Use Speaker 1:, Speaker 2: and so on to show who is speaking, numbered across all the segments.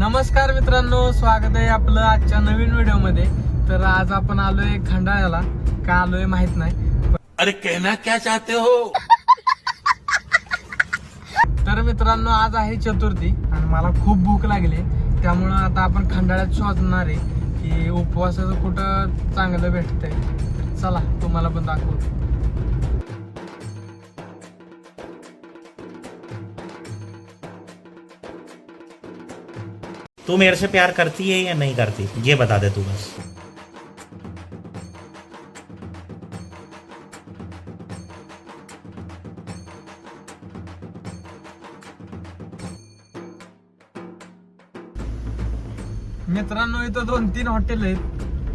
Speaker 1: नमस्कार मित्रांनो स्वागत आहे आपलं आजच्या नवीन व्हिडिओमध्ये. तर आज आपण आलोय खंडाळ्याला. का आलोय माहीत नाही.
Speaker 2: अरे कहना क्या चाहते हो?
Speaker 1: तर मित्रांनो आज आहे चतुर्थी आणि मला खूप भूक लागली त्यामुळं आता आपण खंडाळ्यात शोधणार आहे की उपवासाचं कुठं चांगलं भेटतंय. चला तुम्हाला पण दाखवतो.
Speaker 3: तू मेरे से प्यार करती है या नहीं करती? ये बता दे तू बस।
Speaker 1: मित्रांनो इथं दोन तीन हॉटेल आहेत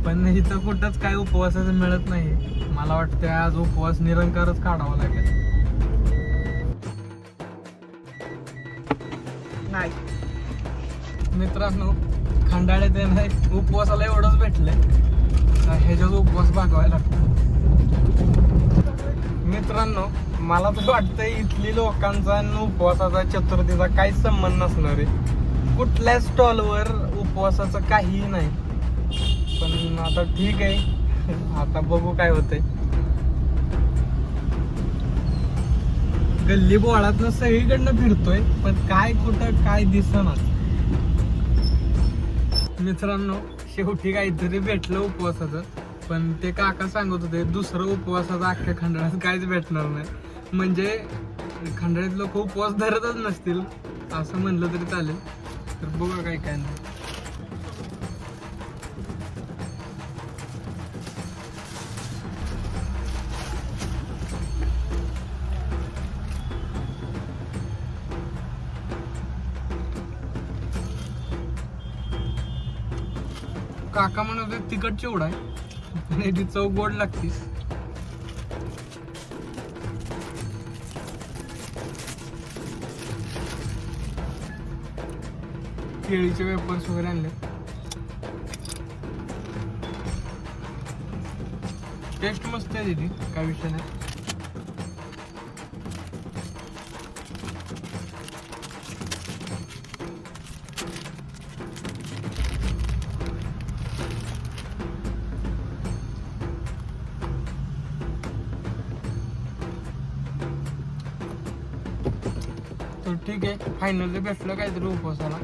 Speaker 1: पण इथं कुठंच काय उपवासाचं मिळत नाही मला वाटतं आज उपवास निरंकारच काढावा लागेल. नाही. मित्रांनो खंडाळे ते नाही उपवासाला एवढंच भेटलंय. ह्याच्यात उपवास भागवायला लागतो. मित्रांनो मला तर वाटतंय इथली लोकांचा आणि उपवासाचा चतुर्थीचा काहीच संबंध नसणार आहे. कुठल्या स्टॉलवर उपवासाचं काहीही नाही. पण आता ठीक आहे. आता बघू काय होतंय. गल्ली बोळातनं सगळीकडनं फिरतोय पण काय कुठं काय दिसणार मित्रांनो शेवटी काहीतरी भेटलं उपवासाचं. पण ते काका सांगत होते दुसरं उपवासाचं अख्ख्या खंडाळ्यात काहीच भेटणार नाही. म्हणजे खंडाळ्यात लोक उपवास धरतच नसतील असं म्हणलं तरी चालेल. तर बघा काय काय नाही. काका म्हणत होते तिखट चिवडा आहे. नाही ती चव गोड लागते. केळीचे वेपर्स वगैरे आणले. टेस्ट मस्त आहे तिथे काय विषय नाही. तर ठीक आहे फायनली भेटलं काहीतरी उपवासाला